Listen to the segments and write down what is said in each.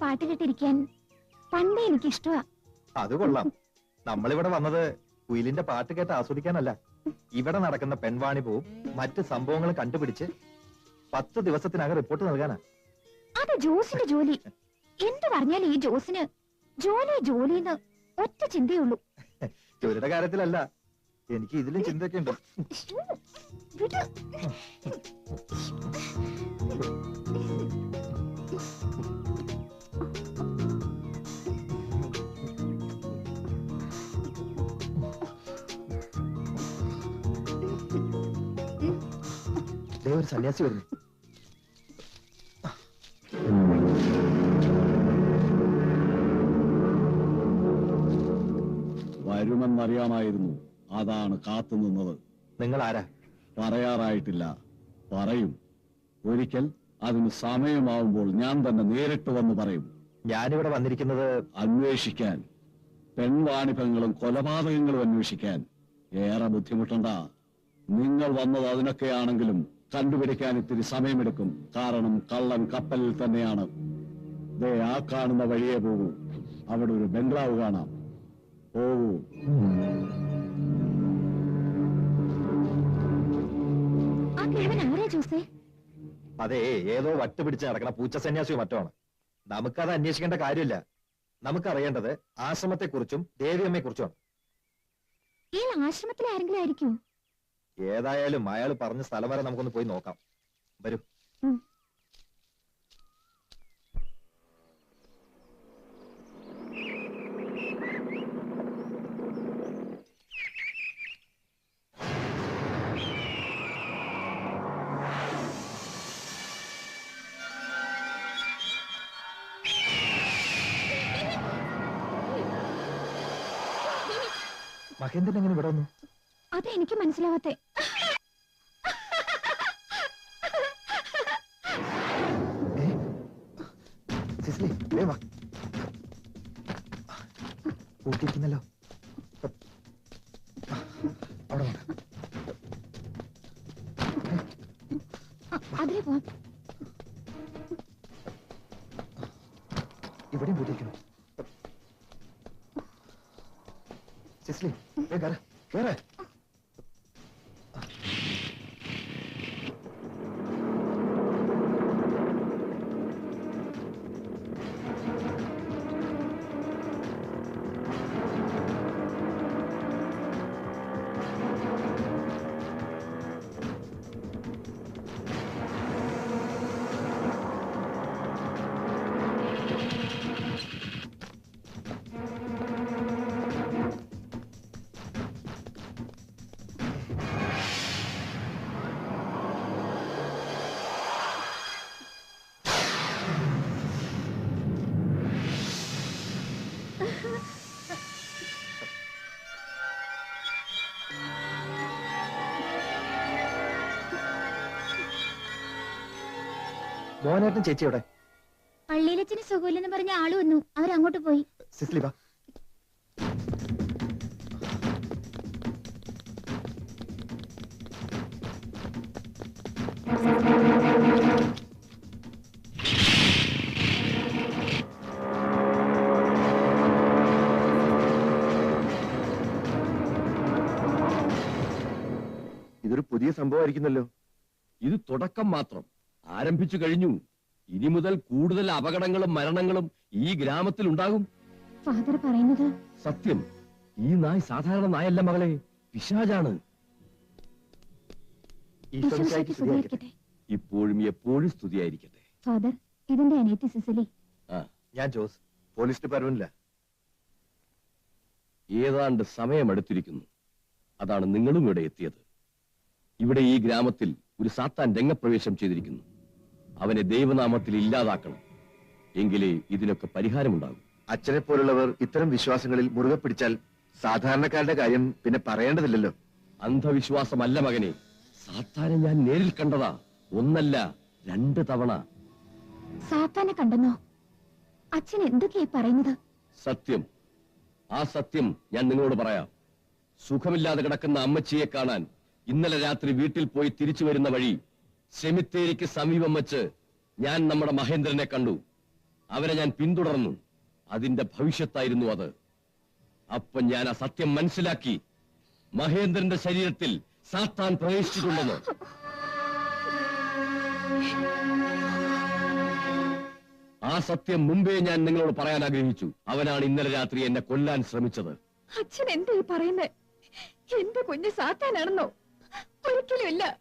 ഊഞ്ഞാലിട്ടിരിക്കാൻ പണ്ടേ എനിക്ക് ഇഷ്ടമാ അത് കൊള്ളാം. നമ്മളിവിടെ വന്നത് കുയിലിന്റെ പാട്ട് കേട്ട് ആസ്വദിക്കാനല്ല. ഇവിടെ നടക്കുന്ന പെൺവാണിഭവും മറ്റ് സംഭവങ്ങൾ കണ്ടുപിടിച്ച് പത്ത് ദിവസത്തിനകം റിപ്പോർട്ട് നൽകാനാ. അത് ജോസിന്റെ ജോലി. എന്ത് പറഞ്ഞാലും ഈ ജോസിന് ജോലി ജോലിന്ന് ഒറ്റ ചിന്തയുള്ളൂ. ജോലിയുടെ കാര്യത്തിലല്ല എനിക്ക് ഇതിലും ചിന്തയൊക്കെ ഉണ്ട്. ഒരു സന്യാസി വരുന്നു. വരുമെന്നറിയാമായിരുന്നു. അതാണ് കാത്തു നിന്നത്. നിങ്ങൾ ആരാ പറയാറായിട്ടില്ല. പറയും. ഒരിക്കൽ അതിന് സമയമാവുമ്പോൾ ഞാൻ തന്നെ നേരിട്ട് വന്ന് പറയും. ഞാനിവിടെ വന്നിരിക്കുന്നത് അന്വേഷിക്കാൻ. പെൺവാണിഭങ്ങളും കൊലപാതകങ്ങളും അന്വേഷിക്കാൻ. ഏറെ ബുദ്ധിമുട്ടണ്ട. നിങ്ങൾ വന്നത് അതിനൊക്കെയാണെങ്കിലും കണ്ടുപിടിക്കാൻ ഇത്തിരി സമയമെടുക്കും. കാരണം കള്ളൻ കപ്പലിൽ തന്നെയാണ്. ദേ ആ കാണുന്ന വഴിയെ പോകൂ. അവിടെ ഒരു ബംഗ്ലാവ് കാണാം. പോകൂ. അതെ ഏതോ വട്ടുപിടിച്ച് നടക്കണ പൂച്ച സന്യാസിയോ മറ്റോ ആണ്. നമുക്കത് അന്വേഷിക്കേണ്ട കാര്യമില്ല. നമുക്കറിയേണ്ടത് ആശ്രമത്തെ കുറിച്ചും ദേവിയമ്മയെ കുറിച്ചുമാണ് ഇയാൾ ആശ്രമത്തിലെ ആരെങ്കിലും ആയിരിക്കും ഏതായാലും അയാൾ പറഞ്ഞ സ്ഥലം വരെ നമുക്കൊന്ന് പോയി നോക്കാം. വരൂ. അതെനിക്ക് മഹേന്ദ്രൻ എങ്ങനെ ഇവിടെ വന്നു? അത് എനിക്ക് മനസ്സിലാവാത്തെ. സിസിലി വേ വാ. കൂട്ടിയിരിക്കുന്നല്ലോ അവിടെ അതിലേ പോവാം. ഇവിടെയും കൂട്ടിയിരിക്കുന്നു സിസ്ലി വേ കയറ് കയറ് മോഹനേട്ടൻ ചേച്ചി എവിടെ പള്ളിയിലച്ഛന് സുഖമില്ലെന്ന് പറഞ്ഞ ആൾ വന്നു. അവരങ്ങോട്ട് പോയി. സിസ്ലിബാ വാ. പുതിയ സംഭവമായിരിക്കുന്നല്ലോ ഇത് തുടക്കം മാത്രം. ആരംഭിച്ചു കഴിഞ്ഞു. ഇനി മുതൽ കൂടുതൽ അപകടങ്ങളും മരണങ്ങളും ഈ ഗ്രാമത്തിൽ ഉണ്ടാകും. ഫാദർ പറയുന്നത്? സത്യം. ഈ നായ് സാധാരണ നായല്ല മകളെ. പിശാജാണ് ഇപ്പോഴും എപ്പോഴും സ്തുതിയായിരിക്കട്ടെ. ഫാദർ ഇതിന്റെ അനിയത്തി സിസിലി. ആ. ഞാൻ ജോസ്. പോലീസ് ഡിപ്പാർട്ട്മെന്റില്ല ഏതാണ്ട് സമയമെടുത്തിരിക്കുന്നു. അതാണ് നിങ്ങളും ഇവിടെ എത്തിയത്. ഇവിടെ ഈ ഗ്രാമത്തിൽ ഒരു സാത്താൻ രംഗപ്രവേശം ചെയ്തിരിക്കുന്നു. അവനെ ദൈവനാമത്തിൽ ഇല്ലാതാക്കണം. എങ്കിലേ ഇതിനൊക്കെ പരിഹാരമുണ്ടാകും. അച്ഛനെ പോലുള്ളവർ ഇത്തരം വിശ്വാസങ്ങളിൽ മുറുകെ പിടിച്ചാൽ സാധാരണക്കാരുടെ കാര്യം പിന്നെ പറയേണ്ടതില്ലല്ലോ. അന്ധവിശ്വാസമല്ല മകനെ. സാത്താനെ ഞാൻ നേരിൽ കണ്ടതാ. ഒന്നല്ല രണ്ട് തവണ. സാത്താനെ കണ്ടെന്നോ? അച്ഛൻ എന്തൊക്കെയാ പറയുന്നത്? സത്യം. ആ സത്യം ഞാൻ നിങ്ങളോട് പറയാം. സുഖമില്ലാതെ കിടക്കുന്ന അമ്മച്ചിയെ കാണാൻ ഇന്നലെ രാത്രി വീട്ടിൽ പോയി തിരിച്ചു വരുന്ന വഴി സെമിത്തേരിക്ക് സമീപം വച്ച് ഞാൻ നമ്മുടെ മഹേന്ദ്രനെ കണ്ടു. അവരെ ഞാൻ പിന്തുടർന്നു. അതിന്റെ ഭവിഷ്യത്തായിരുന്നു അത്. അപ്പൊ ഞാൻ ആ സത്യം മനസ്സിലാക്കി മഹേന്ദ്രന്റെ ശരീരത്തിൽ സാത്താൻ പ്രവേശിച്ചിട്ടുണ്ടെന്ന്. ആ സത്യം മുമ്പേ ഞാൻ നിങ്ങളോട് പറയാൻ ആഗ്രഹിച്ചു. അവനാണ് ഇന്നലെ രാത്രി എന്നെ കൊല്ലാൻ ശ്രമിച്ചത്. അച്ഛൻ എന്താ ഈ പറയുന്നത് എന്റെ കുഞ്ഞ് സാത്താനാണെന്നോ? ഒരിക്കലും ഇല്ല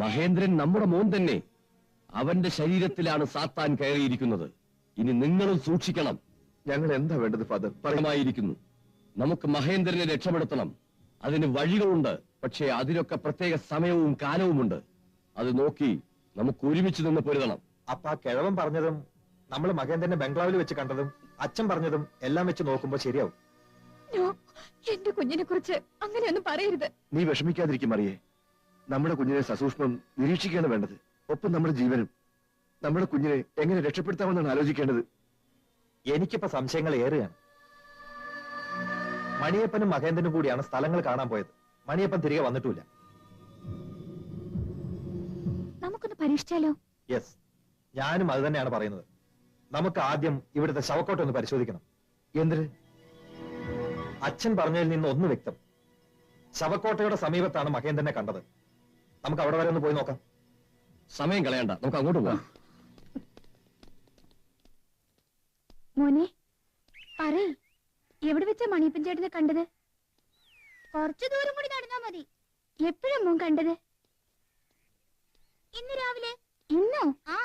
മഹേന്ദ്രൻ നമ്മുടെ മോൻ തന്നെ. അവന്റെ ശരീരത്തിലാണ് സാത്താൻ കയറിയിരിക്കുന്നത്. ഇനി നിങ്ങളും സൂക്ഷിക്കണം. ഞങ്ങൾ എന്താ വേണ്ടത് ഫാദർ? പറയുമായിരിക്കുന്നു. നമുക്ക് മഹേന്ദ്രനെ രക്ഷപ്പെടുത്തണം. അതിന് വഴികളുണ്ട്. പക്ഷേ അതിനൊക്കെ പ്രത്യേക സമയവും കാലവുമുണ്ട്. അത് നോക്കി നമുക്ക് ഒരുമിച്ച് നിന്ന് പൊരുതണം. അപ്പൊ ആ കിഴവൻ പറഞ്ഞതും നമ്മൾ മഹേന്ദ്രനെ ബംഗ്ലാവിൽ വെച്ച് കണ്ടതും അച്ഛൻ പറഞ്ഞതും എല്ലാം വെച്ച് നോക്കുമ്പോ ശരിയാവും. എന്റെ കുഞ്ഞിനെ കുറിച്ച് അങ്ങനെയൊന്നും പറയരുത്. നീ വിഷമിക്കാതിരിക്കും അറിയേ നമ്മുടെ കുഞ്ഞിനെ സസൂക്ഷ്മം നിരീക്ഷിക്കുകയാണ് വേണ്ടത്. ഒപ്പം നമ്മുടെ ജീവനും. നമ്മുടെ കുഞ്ഞിനെ എങ്ങനെ രക്ഷപ്പെടുത്താമെന്നാണ് ആലോചിക്കേണ്ടത്. എനിക്കിപ്പോ സംശയങ്ങൾ ഏറെയാണ്. മണിയപ്പനും മഹേന്ദ്രനും കൂടിയാണ് സ്ഥലങ്ങൾ കാണാൻ പോയത്. മണിയപ്പൻ തിരികെ വന്നിട്ടില്ല നമുക്കൊന്ന് പരീക്ഷിച്ചാലോ? യെസ് ഞാനും അത് തന്നെയാണ് പറയുന്നത്. നമുക്ക് ആദ്യം ഇവിടുത്തെ ശവക്കോട്ട ഒന്ന് പരിശോധിക്കണം. എന്തിന്? അച്ഛൻ പറഞ്ഞതിൽ നിന്ന് ഒന്ന് വ്യക്തം. ശവക്കോട്ടയുടെ സമീപത്താണ് മഹേന്ദ്രനെ കണ്ടത്. നമുക്ക് അവിടെ വരെ ഒന്ന് പോയി നോക്കാം. സമയം കളയണ്ട. നമുക്ക് അങ്ങോട്ട് പോവാം. മോനെ പറയ് എവിടെ വെച്ചാ മണിയപ്പൻ ചേട്ടനെ കണ്ടത്? കുറച്ചു ദൂരം കൂടി നടന്നാ മതി. എപ്പോഴാ മോൻ കണ്ടത്? ഇന്ന് രാവിലെ? ഇന്നോ? ആ.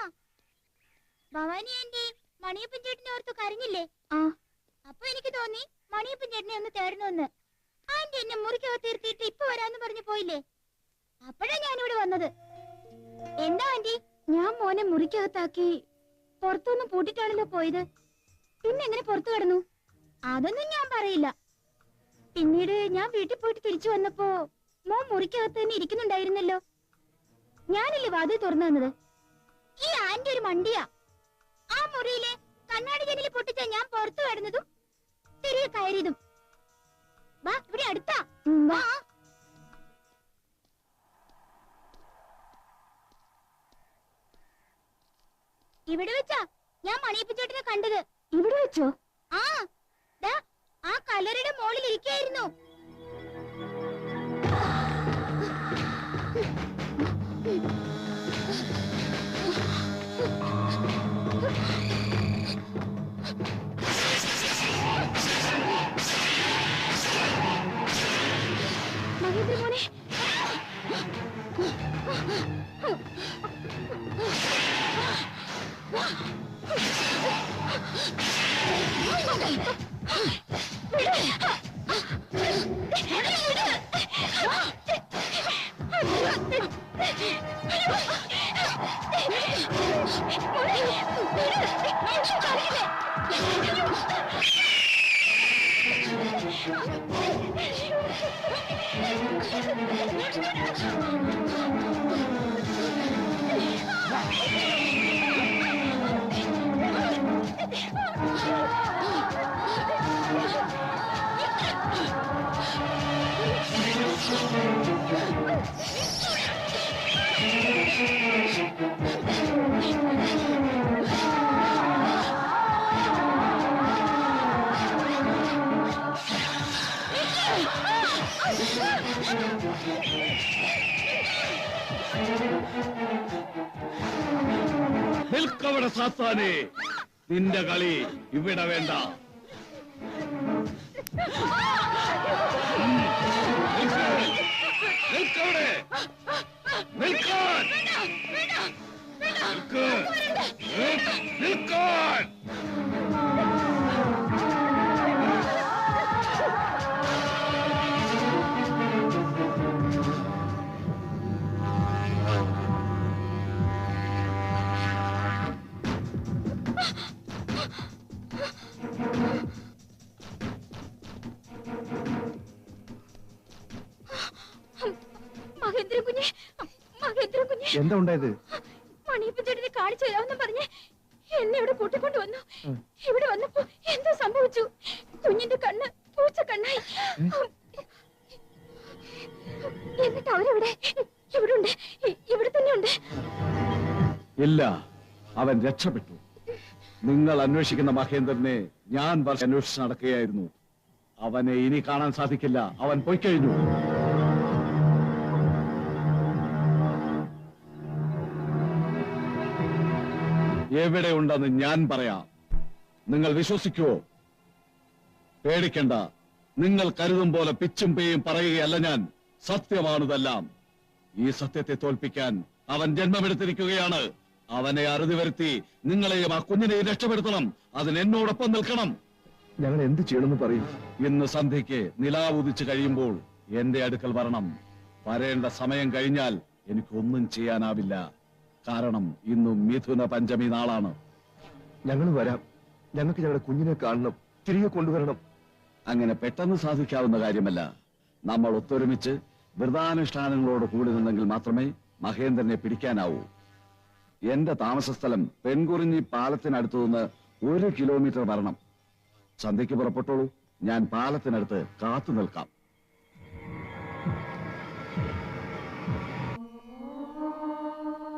ഭവാനി ആന്റി മണിയപ്പൻ ചേട്ടനെ ഓർത്ത് കരഞ്ഞില്ലേ? ആ. അപ്പൊ എനിക്ക് തോന്നി മണിയപ്പൻ ചേട്ടനെ ഒന്ന് തേടണമെന്ന് ആന്റി എന്നെ മുറിക്കകത്ത് തീർത്തിട്ട് ഇപ്പൊ വരാന്ന് പറഞ്ഞു പോയില്ലേ? അപ്പോഴാ ഇവിടെ വന്നത്. എന്താ ആന്റി? ഞാൻ മോനെ മുറിക്കകത്താക്കി പുറത്തൊന്നും പൂട്ടിട്ടാണല്ലോ പോയത്. പിന്നെ എങ്ങനെ പുറത്തു കടന്നു? അതൊന്നും ഞാൻ പറയില്ല. പിന്നീട് ഞാൻ വീട്ടിൽ പോയിട്ട് തിരിച്ചു വന്നപ്പോ മോൻ മുറിക്കകത്ത് തന്നെ ഇരിക്കുന്നുണ്ടായിരുന്നല്ലോ. ഞാനല്ലേ വാതിൽ തുറന്നു തന്നത്? ഈ ആന്റി ഒരു മണ്ടിയാ. ആ മുറിയിലെ കണ്ണാടി ജനലിൽ പൊട്ടിച്ച ഞാൻ പുറത്തു കടന്നതും തിരികെ കയറിയതും. വാ ഇവിടെ അടുത്താ. വാ. ഇവിടെ വെച്ചാ? ഞാൻ മണിയപ്പിച്ചേട്ടനെ കണ്ടത്. ഇവിടെ വെച്ചോ? ആ ആ കലറുടെ മോളിൽ ഇരിക്കായിരുന്നു. മഹേന്ദ്ര മോനെ നിൽക്കവിടെ സാത്താനെ. നിന്റെ കളി ഇവിടെ വേണ്ട. നിൽക്കവിടെ. നിൽക്കാൻ നിൽക്ക്. നിൽക്കാൻ എന്താ ഉണ്ടായത്? മണിയപ്പൻ ചേട്ടനെ കാണിച്ചു തരാമെന്ന് പറഞ്ഞ് എന്നെ ഇവിടെ കൂട്ടിക്കൊണ്ട് വന്നു. ഇവിടെ വന്നപ്പോ എന്താ സംഭവിച്ചു. കുഞ്ഞിന്റെ കണ്ണ് പൂച്ച കണ്ണായി. എന്നിട്ട് അവരെവിടെ? ഇവിടെ ഉണ്ട്. ഇവിടെ തന്നെ ഉണ്ട്. ഇല്ല. അവൻ രക്ഷപ്പെട്ടു. നിങ്ങൾ അന്വേഷിക്കുന്ന മഹേന്ദ്രനെ ഞാൻ വർഷം അന്വേഷിച്ച് നടക്കുകയായിരുന്നു. അവനെ ഇനി കാണാൻ സാധിക്കില്ല. അവൻ പൊയ്ക്കഴിഞ്ഞു എവിടെയുണ്ടെന്ന് ഞാൻ പറയാം. നിങ്ങൾ വിശ്വസിക്കുവോ? പേടിക്കണ്ട. നിങ്ങൾ കരുതും പോലെ പിച്ചും പേയും പറയുകയല്ല ഞാൻ. സത്യമാണിതെല്ലാം. ഈ സത്യത്തെ തോൽപ്പിക്കാൻ അവൻ ജന്മമെടുത്തിരിക്കുകയാണ്. അവനെ അറുതി വരുത്തി നിങ്ങളെയും ആ കുഞ്ഞിനെയും രക്ഷപ്പെടുത്തണം. അതിന് എന്നോടൊപ്പം നിൽക്കണം. ഞങ്ങൾ എന്ത് ചെയ്യണമെന്ന് പറയും. ഇന്ന് സന്ധ്യയ്ക്ക് നിലാവുദിച്ചു കഴിയുമ്പോൾ എന്റെ അടുക്കൽ വരണം. വരേണ്ട സമയം കഴിഞ്ഞാൽ എനിക്കൊന്നും ചെയ്യാനാവില്ല. കാരണം ഇന്ന് മിഥുന പഞ്ചമി നാളാണ്. ഞങ്ങൾ വരാം. ഞങ്ങൾക്ക് ഞങ്ങളുടെ കുഞ്ഞിനെ കാണണം. തിരികെ കൊണ്ടുവരണം. അങ്ങനെ പെട്ടെന്ന് സാധിക്കാവുന്ന കാര്യമല്ല. നമ്മൾ ഒത്തൊരുമിച്ച് വ്രതാനുഷ്ഠാനങ്ങളോട് കൂടി നിന്നെങ്കിൽ മാത്രമേ മഹേന്ദ്രനെ പിടിക്കാനാവൂ. എന്റെ താമസസ്ഥലം പെൺകുറിഞ്ഞി പാലത്തിനടുത്തു നിന്ന് ഒരു കിലോമീറ്റർ വരണം. സന്ധ്യയ്ക്ക് പുറപ്പെട്ടോളൂ ഞാൻ പാലത്തിനടുത്ത് കാത്തു നിൽക്കാം.